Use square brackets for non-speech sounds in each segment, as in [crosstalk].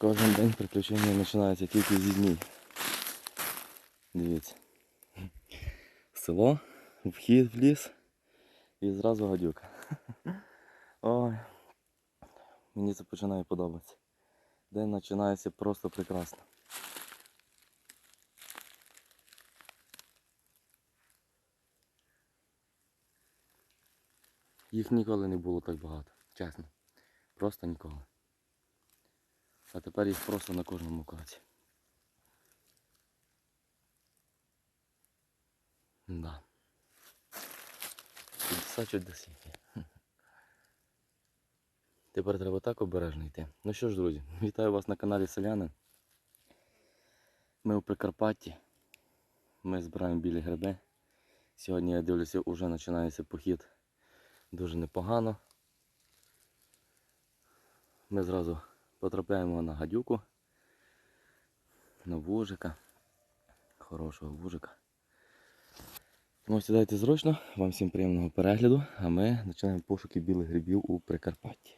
Кожен день приключення починається тільки зі днів. Дивіться. Село, вхід в ліс і зразу гадюка. Ой. Мені це починає подобатися. День починається просто прекрасно. Їх ніколи не було так багато, чесно. Просто ніколи. А тепер їх просто на кожному кроці. Да. Чудеса чудесіки. [laughs] Тепер треба так обережно йти. Ну що ж, друзі, вітаю вас на каналі Селянин. Ми у Прикарпатті. Ми збираємо білі гриби. Сьогодні я дивлюся, вже починається похід дуже непогано. Ми зразу потрапляємо на гадюку, на вужика, хорошого вужика. Тому сідайте зручно, вам всім приємного перегляду, а ми починаємо пошуки білих грибів у Прикарпатті.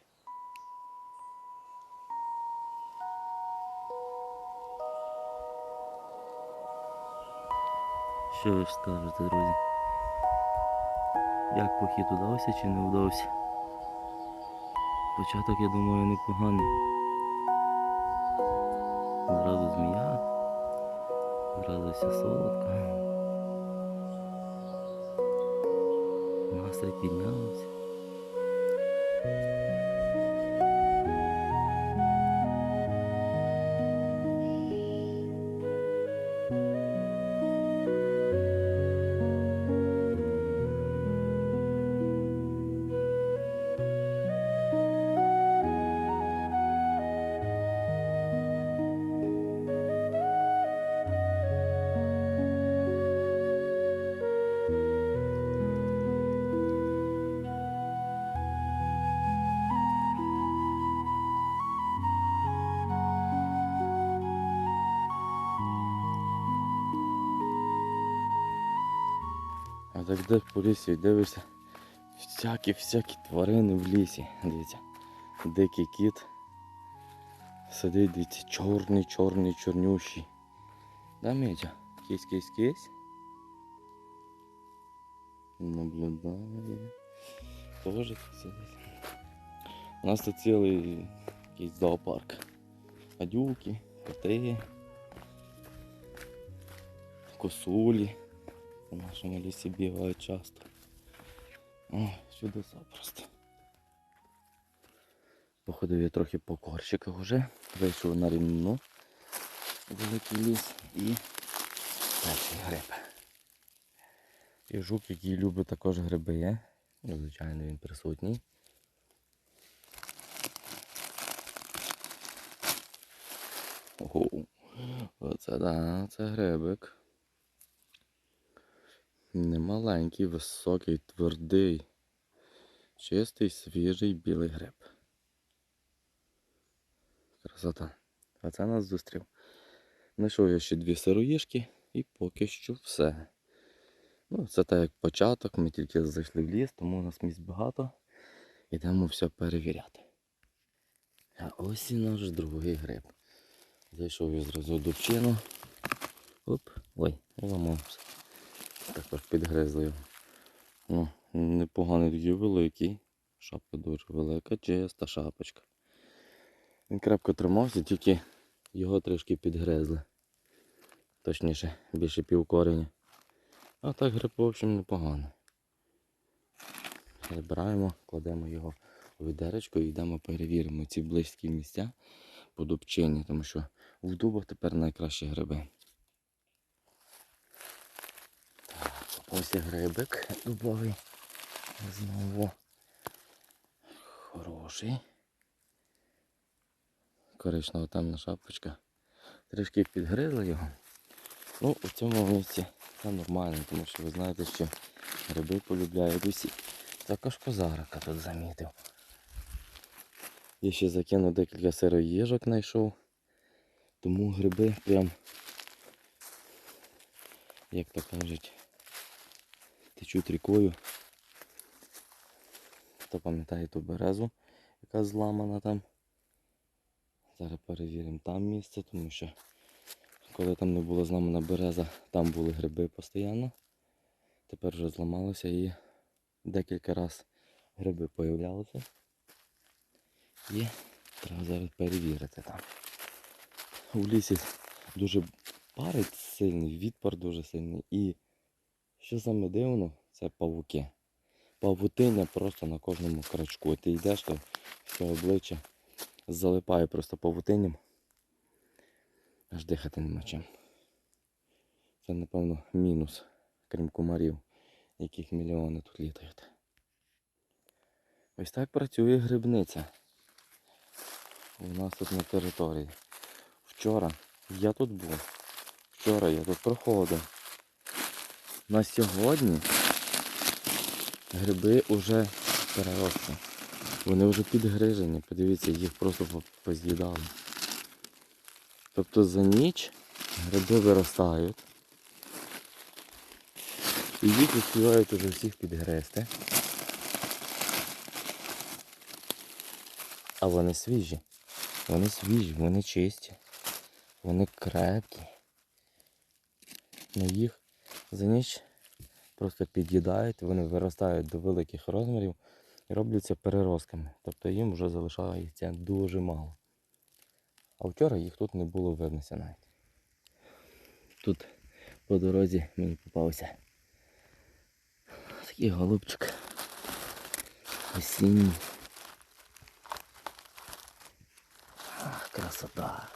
Що ви ж скажете, друзі? Як похід удався чи не вдався? Початок, я думаю, непоганий. Зразу змія, зразу все солодко. Настрій піднявся. Так йдеш по лісі і дивишся всякі всякі тварини в лісі. Дивіться. Дикий кіт. Сидить, дивіться, чорний, чорний, чорнющий. Да, Митя? Кись, кись, кись. Наблюдає. Тоже тут сидить. У нас тут цілий якийсь зоопарк. Гадюки, коти, косулі. В нашому лісі бігають часто. О, чудеса просто. Походив я трохи по корчиках вже. Вийшов на рівну великий ліс і перший гриб. І жук, який любить також гриби є. Звичайно, він присутній. Ого, оце да, це грибик. Не маленький, високий, твердий, чистий, свіжий білий гриб. Красота. А це нас зустрів. Знайшов я ще дві сироїшки і поки що все. Ну, це так як початок, ми тільки зайшли в ліс, тому у нас місць багато. Йдемо все перевіряти. А ось і наш другий гриб. Зайшов я зразу дубчину. Оп, ой, ламався. Також підгризли його. Ну, непоганий такий великий. Шапка дуже велика, чиста шапочка. Він крепко тримався, тільки його трішки підгризли. Точніше, більше півкореня. А так гриб, в общем, непоганий. Збираємо, кладемо його у відеречко і йдемо перевіримо ці близькі місця по дубчині, тому що в дубах тепер найкращі гриби. Ось і грибик дубовий. Знову хороший. Коричнева темна шапочка. Трішки підгризли його. Ну, у цьому місці це нормально, тому що ви знаєте, що гриби полюбляють усі. Також козарика тут замітив. Я ще закинув декілька сироїжок знайшов. Тому гриби прям, як то кажуть, течуть рікою. Хто пам'ятає ту березу, яка зламана там. Зараз перевіримо там місце, тому що коли там не була зламана береза, там були гриби постійно. Тепер вже зламалося і декілька разів гриби появлялися. І треба зараз перевірити там. У лісі дуже парить сильний, відпар дуже сильний. І що саме дивно, це павуки. Павутиння просто на кожному крачку. Ти йдеш, то все обличчя залипає просто павутинням. Аж дихати нема чим. Це, напевно, мінус, крім комарів, яких мільйони тут літають. Ось так працює грибниця. У нас тут на території. Вчора я тут був. Вчора я тут проходив. На сьогодні гриби вже переросли. Вони вже підгрижені. Подивіться, їх просто по- поз'їдали. Тобто за ніч гриби виростають. І їх успівають уже всіх підгризти. А вони свіжі. Вони свіжі, вони чисті, вони крепкі. Ну їх за ніч просто під'їдають, вони виростають до великих розмірів і робляться переростками. Тобто їм вже залишається дуже мало. А вчора їх тут не було виднося навіть. Тут по дорозі мені попався такий голубчик. Осінній. Красота.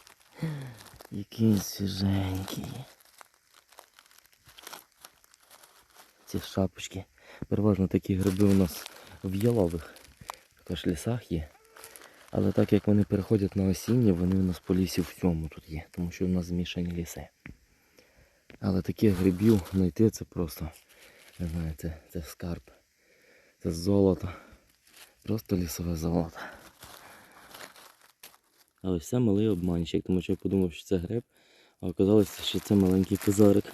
Який свіженький. Ці шапочки. Переважно такі гриби у нас в ялових також лісах є. Але так як вони переходять на осінні, вони у нас по лісі всьому тут є, тому що у нас змішані ліси. Але таких грибів знайти це просто, не знаю, це, це скарб. Це золото. Просто лісове золото. А ось це малий обманщик, тому що я подумав, що це гриб, оказалося, що це маленький козарик.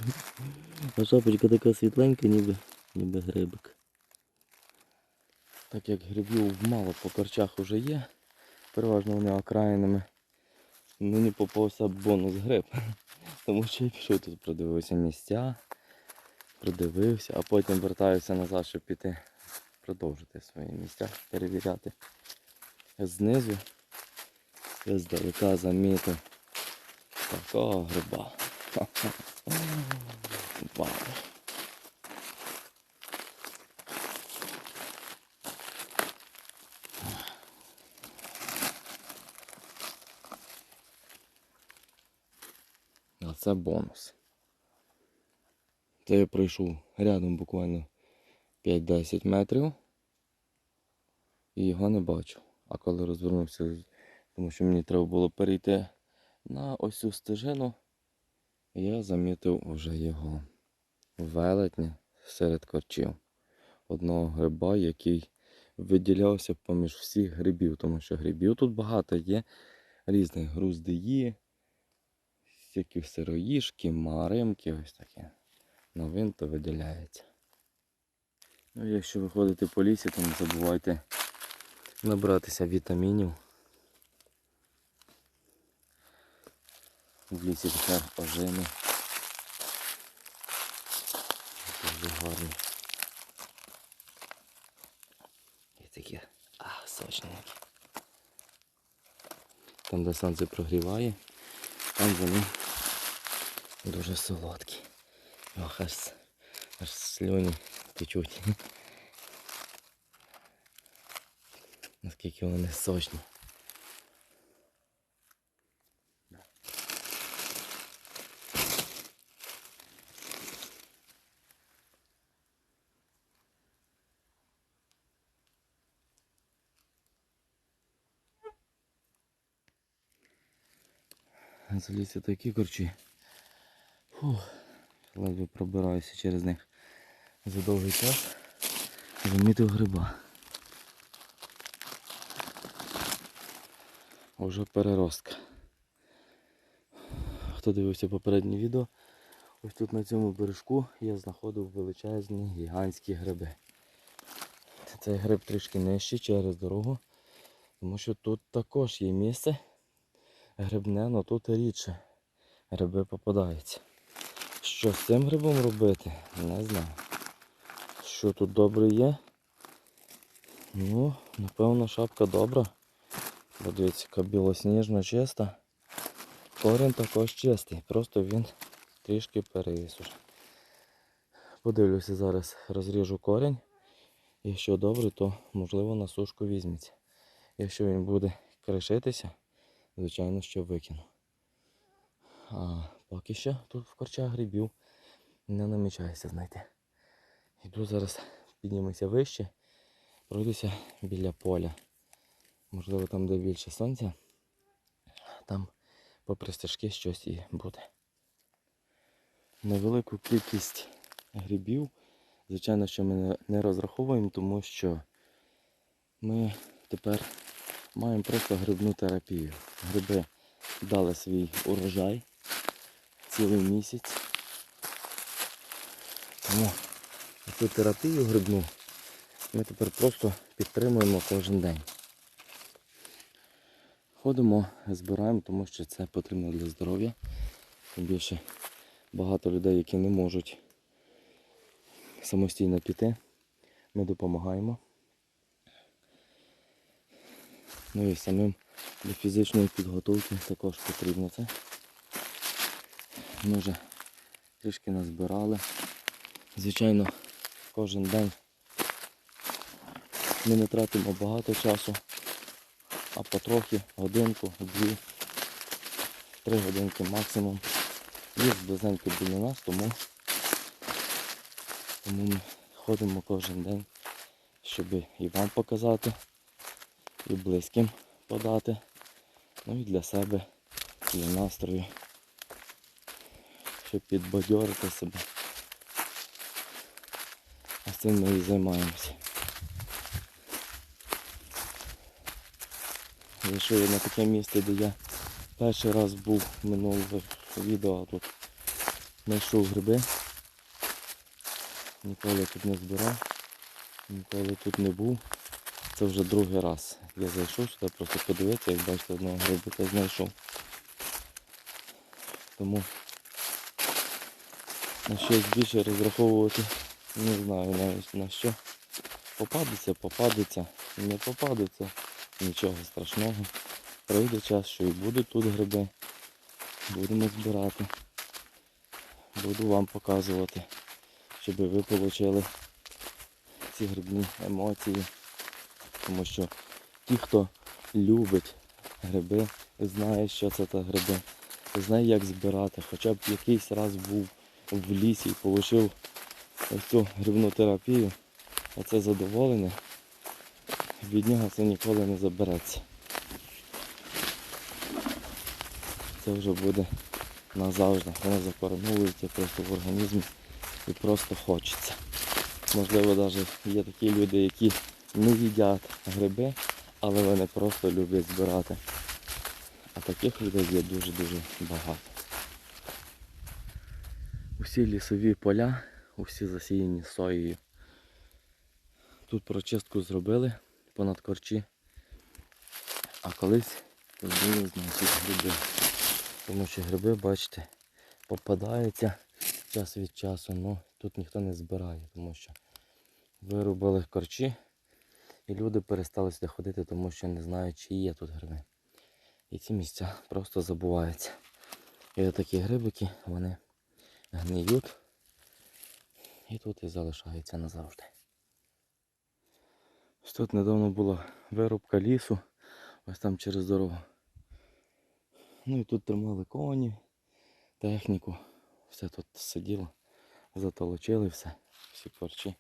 А шапочка така світленька, ніби, ніби грибик. Так як грибів мало по корчах вже є, переважно вони окраїнами. Мені попався бонус гриб. [laughs] Тому що я пішов тут, продивився місця, продивився, а потім вертаюся назад, щоб піти продовжити свої місця, перевіряти. Знизу я здалека замітив такого гриба. Вау. А це бонус. Це я пройшов рядом буквально 5-10 метрів і його не бачив. А коли розвернувся, тому що мені треба було перейти на ось цю стежину, я замітив вже його велетня серед корчів. Одного гриба, який виділявся поміж всіх грибів, тому що грибів тут багато є різних груздиї, всякі сироїшки, маримки, ось таке. Ну він то виділяється. Ну, якщо ви ходите по лісі, то не забувайте набратися вітамінів. В ожини. Дуже гарні. І такі а, сочненькі. Там, де сонце прогріває, там вони дуже солодкі. Ох, аж, аж слюні течуть. Наскільки вони сочні. Залізти такі корчі. Фух, ледве пробираюся через них за довгий час. Замітив гриба. Уже переростка. Хто дивився попереднє відео, ось тут на цьому бережку я знаходив величезні гігантські гриби. Цей гриб трішки нижчий через дорогу, тому що тут також є місце, грибне, але тут рідше гриби попадаються. Що з цим грибом робити, не знаю. Що тут добре є? Ну, напевно, шапка добра. Бо дивіться, яка білосніжно чиста. Корінь також чистий, просто він трішки перевіс уже. Подивлюся зараз, розріжу корінь. Якщо добре, то можливо на сушку візьметься. Якщо він буде кришитися, звичайно, що викину. А поки що тут в корчах грибів не намічається знайти. Йду зараз, піднімуся вище, пройдуся біля поля. Можливо, там, де більше сонця, там попри стежки щось і буде. Невелику кількість грибів, звичайно, що ми не розраховуємо, тому що ми тепер маємо просто грибну терапію. Гриби дали свій урожай цілий місяць. Тому цю терапію грибну ми тепер просто підтримуємо кожен день. Ходимо, збираємо, тому що це потрібно для здоров'я. Тим більше багато людей, які не можуть самостійно піти. Ми допомагаємо. Ну і самим для фізичної підготовки також потрібно це. Ми вже трішки назбирали. Звичайно, кожен день ми не тратимо багато часу, а потрохи годинку, дві, три годинки максимум. Ліс близенько біля нас, тому, тому ми ходимо кожен день, щоб і вам показати, і близьким подати, ну і для себе, для настрою, щоб підбадьорити себе. А цим ми і займаємося. Зайшов я на таке місце, де я перший раз був минулого відео, тут знайшов гриби. Ніколи тут не збирав, ніколи тут не був. Це вже другий раз. Я зайшов сюди просто подивитися, як бачите, одного грибика знайшов. Тому на щось більше розраховувати не знаю навіть на що. Попадеться, попадеться, не попадеться, нічого страшного. Пройде час, що і будуть тут гриби. Будемо збирати. Буду вам показувати, щоб ви отримали ці грибні емоції. Тому що ті, хто любить гриби, знає, що це за гриби, знає, як збирати. Хоча б якийсь раз був в лісі і отримав ось цю грибну терапію, а це задоволення, від нього це ніколи не забереться. Це вже буде назавжди. Воно закоренується просто в організмі і просто хочеться. Можливо, навіть є такі люди, які не їдять гриби, але вони просто люблять збирати. А таких людей є дуже-дуже багато. Усі лісові поля, усі засіяні соєю. Тут прочистку зробили понад корчі, а колись були значить гриби. Тому що гриби, бачите, попадаються час від часу, але тут ніхто не збирає, тому що вирубили корчі і люди перестали сюди ходити, тому що не знають, чи є тут гриби. І ці місця [laughs] просто забуваються. І такі грибики, вони гниють і тут і залишаються назавжди. Ось Тут недавно була вирубка лісу, ось там через дорогу. Ну і тут тримали коні, техніку, все тут сиділо, затолочили все, всі корчі.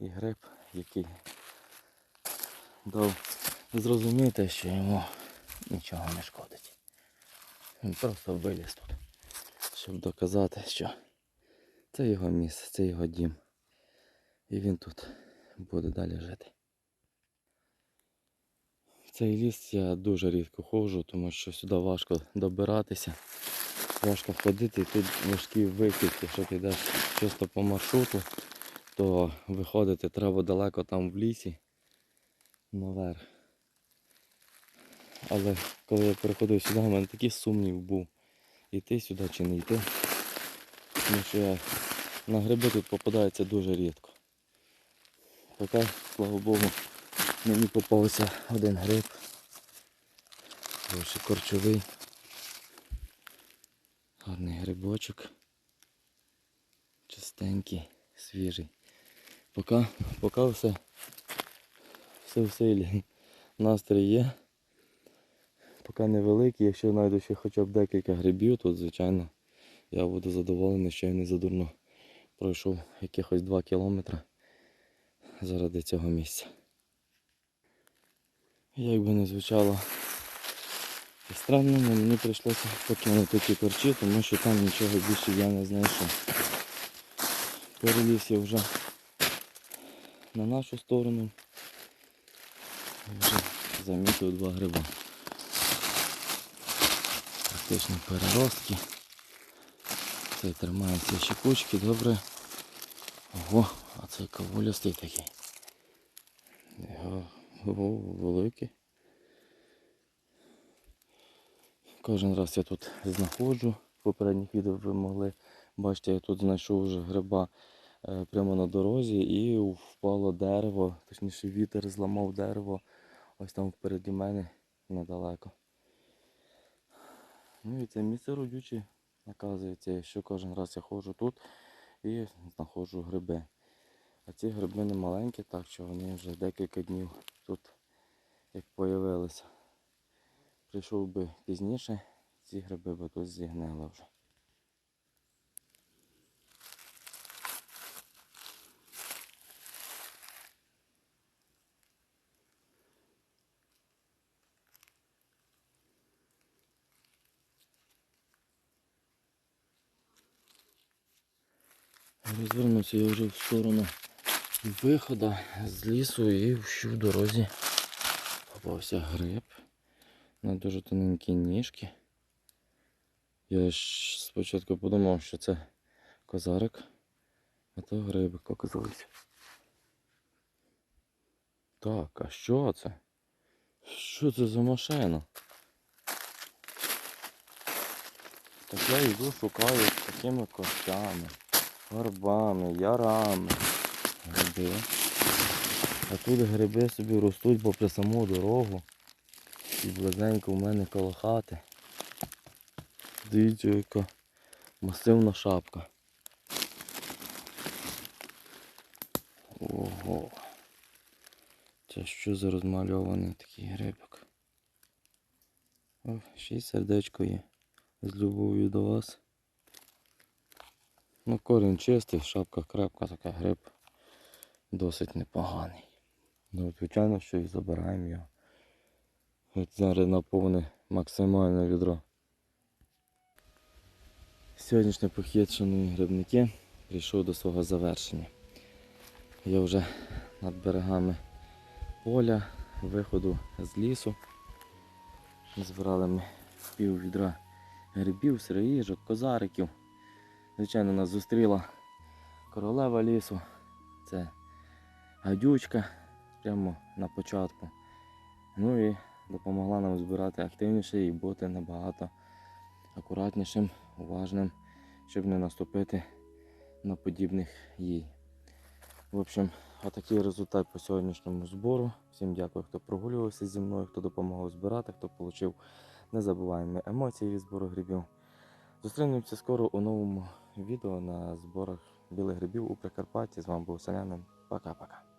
І гриб, який дав зрозуміти, що йому нічого не шкодить. Він просто виліз тут, щоб доказати, що це його місце, це його дім. І він тут буде далі жити. В цей ліс я дуже рідко ходжу, тому що сюди важко добиратися, важко ходити, тут важкі викидки, якщо ти йдеш чисто по маршруту, то виходити треба далеко там в лісі наверх. але коли я переходив сюди, у мене такий сумнів був. Йти сюди чи не йти. Тому що я на гриби тут попадається дуже рідко. Поки, слава Богу, мені попався один гриб. Дуже корчовий. Гарний грибочок. Чистенький, свіжий. Поки, поки все, все в силі. Настрій є. Поки невеликий, якщо знайду ще хоча б декілька грибів, то звичайно я буду задоволений, що я не задурно пройшов якихось 2 кілометри заради цього місця. Як би не звучало странно, мені прийшлося покинути ті корчі, тому що там нічого більше я не знайшов. Переліз я вже на нашу сторону. Вже замітив два гриба. Практично переростки. Цей тримається ще добре. Ого, а цей кавулястий такий. Ого, великий. Кожен раз я тут знаходжу. В попередніх відео ви могли бачити, я тут знайшов вже гриба прямо на дорозі і впало дерево, точніше вітер зламав дерево ось там впереді мене недалеко. Ну і це місце родюче, оказується, що кожен раз я ходжу тут і знаходжу гриби. А ці гриби не маленькі, так що вони вже декілька днів тут як появилися. Прийшов би пізніше, ці гриби би тут зігнили вже. Розвернувся я вже в сторону виходу з лісу і в дорозі попався гриб на дуже тоненькі ніжки. Я ж спочатку подумав, що це козарик, а то грибик оказався. Так, а що це? Що це за машина? Так я йду шукаю такими костями, горбами, ярами, гриби. А тут гриби собі ростуть попри саму дорогу. І близенько в мене коло хати. Дивіться, яка масивна шапка. Ого. Це що за розмальований такий грибок? О, ще й сердечко є. З любов'ю до вас. Ну, корінь чистий, шапка крепка, така гриб досить непоганий. Ну, звичайно, що і забираємо його. От зараз наповне максимальне відро. Сьогоднішній похід, шановні грибники, прийшов до свого завершення. Я вже над берегами поля, виходу з лісу. Збирали ми пів відра грибів, сироїжок, козариків. Звичайно, нас зустріла королева лісу. Це гадючка прямо на початку. Ну і допомогла нам збирати активніше і бути набагато акуратнішим, уважним, щоб не наступити на подібних їй. В общем, отакий результат по сьогоднішньому збору. Всім дякую, хто прогулювався зі мною, хто допомагав збирати, хто отримав незабуваємі емоції від збору грибів. Зустрінемося скоро у новому відео на зборах білих грибів у Прикарпатті. З вами був Селянин. Пока-пока.